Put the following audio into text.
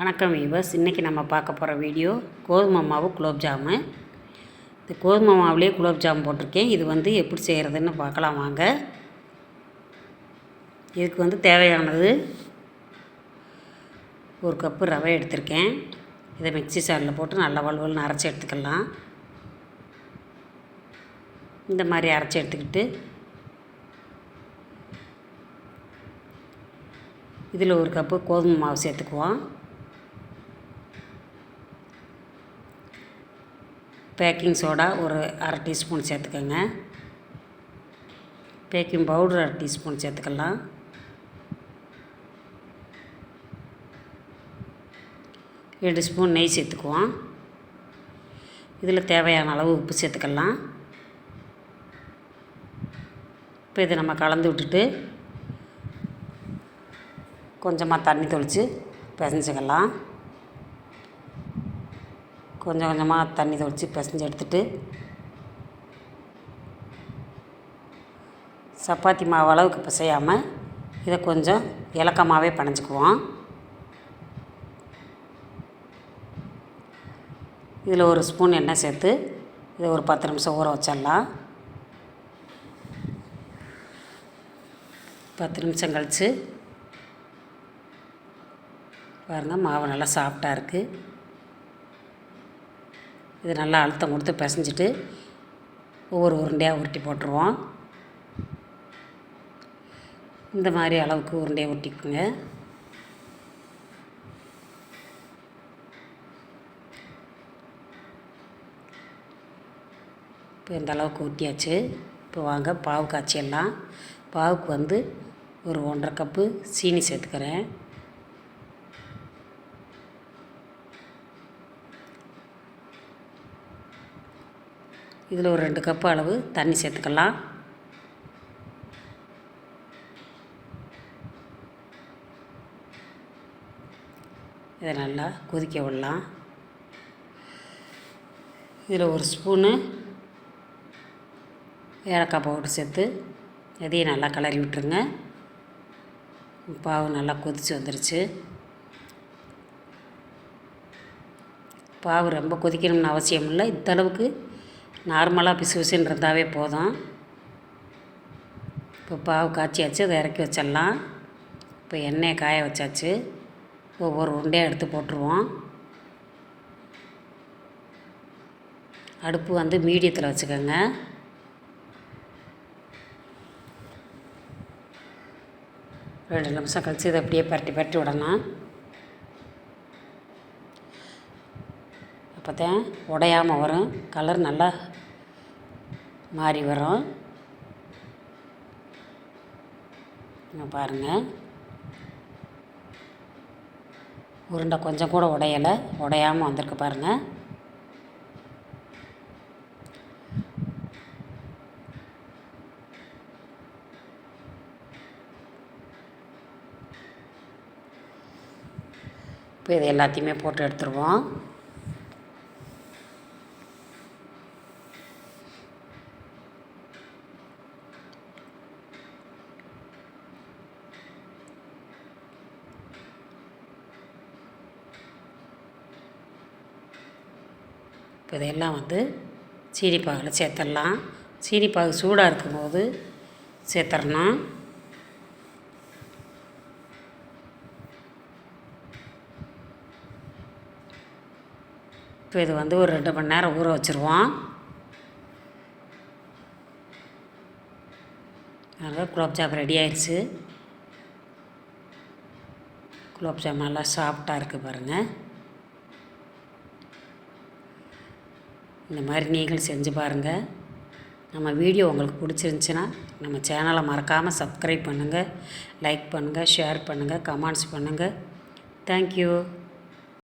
வணக்கம் வீவர்ஸ். இன்றைக்கி நம்ம பார்க்க போகிற வீடியோ கோதுமை மாவு குலோப்ஜாமு இந்த கோதுமை மாவுலேயே குலோப்ஜாம் போட்டிருக்கேன். இது வந்து எப்படி செய்கிறதுன்னு பார்க்கலாம் வாங்க. இதுக்கு வந்து தேவையானது ஒரு கப்பு ரவை எடுத்திருக்கேன். இதை மிக்ஸி சாரில் போட்டு நல்லா வலுவல்னு அரைச்சி எடுத்துக்கலாம். இந்த மாதிரி அரைச்சி எடுத்துக்கிட்டு இதில் ஒரு கப்பு கோதுமை மாவு சேர்த்துக்குவோம். பேக்கிங் சோடா ஒரு அரை டீஸ்பூன் சேர்த்துக்கோங்க. பேக்கிங் பவுடர் அரை டீஸ்பூன் சேர்த்துக்கலாம். ரெண்டு ஸ்பூன் நெய் சேர்த்துக்குவோம். இதில் தேவையான அளவு உப்பு சேர்த்துக்கலாம். இப்போ இதை நம்ம கலந்து விட்டுட்டு கொஞ்சமாக தண்ணி தெளித்து பிசைஞ்சிக்கலாம். கொஞ்சம் கொஞ்சமாக தண்ணி தெளித்து பிசைஞ்சு எடுத்துட்டு சப்பாத்தி மாவு அளவுக்கு பிசையாமல் இதை கொஞ்சம் இலக்கமாகவே பனைஞ்சிக்குவோம் இதில் ஒரு ஸ்பூன் எண்ணெய் சேர்த்து இதை ஒரு பத்து நிமிஷம் ஊற வச்சிடலாம். பத்து நிமிஷம் கழித்து பாருங்கள் மாவு நல்லா சாஃப்டாக இருக்குது இது நல்லா அழுத்தம் கொடுத்து பிசைஞ்சிட்டு ஒவ்வொரு உருண்டையாக உருட்டி போட்டுருவோம். இந்த மாதிரி அளவுக்கு உருண்டையாக உருட்டிக்குங்க. இப்போ இந்த அளவுக்கு ஊற்றியாச்சு இப்போ வாங்க பாவு காய்ச்சிடலாம் பாவுக்கு வந்து ஒரு ஒன்றரை கப்பு சீனி சேர்த்துக்கிறேன். இதில் ஒரு ரெண்டு கப்பு அளவு தண்ணி சேர்த்துக்கலாம். இதை நல்லா கொதிக்க விடலாம். இதில் ஒரு ஸ்பூனு ஏலக்காய் பவுடர் சேர்த்து இதையும் நல்லா கிளறி விட்டுருங்க. பாவு நல்லா கொதித்து வந்துருச்சு. பாவு ரொம்ப கொதிக்கணும்னு அவசியம் இல்லை. இந்தளவுக்கு நார்மலாக பிசு பிசுன்னு இருந்தாவே போதும். இப்போ பாவு காய்ச்சியாச்சு அதை இறக்கி வச்சிடலாம். இப்போ எண்ணெயை காய வச்சாச்சு. ஒவ்வொரு உருண்டையாக எடுத்து போட்டுருவோம். அடுப்பு வந்து மீடியத்தில் வச்சுக்கோங்க. ரெண்டு நிமிஷம் கழித்து இதை அப்படியே பரட்டி பரட்டி விடணும் அப்போ தான் உடையாமல் வரும். கலர் நல்லா மாறி வரும். பாருங்கள் உருண்டை கொஞ்சம் கூட உடையலை. உடையாமல் வந்திருக்கு பாருங்கள் இப்போ இது எல்லாத்தையுமே போட்டு எடுத்துருவோம். இப்போ இதெல்லாம் வந்து சீனிப்பாகில் சேர்த்துடலாம் சீனிப்பாகு சூடாக இருக்கும்போது சேர்த்துடணும் இப்போ இது வந்து ஒரு ரெண்டு மணி நேரம் ஊற வச்சுருவோம். அதனால் குலோப்ஜாம் ரெடி ஆயிடுச்சு. குலோப்ஜாம் நல்லா சாஃப்டாக இருக்குது பாருங்கள் இந்த மாதிரி நீங்கள் செஞ்சு பாருங்கள் நம்ம வீடியோ உங்களுக்கு பிடிச்சிருந்துச்சின்னா நம்ம சேனலை மறக்காமல் சப்ஸ்கிரைப் பண்ணுங்கள் லைக் பண்ணுங்கள் ஷேர் பண்ணுங்கள் கமெண்ட்ஸ் பண்ணுங்கள் தேங்க்யூ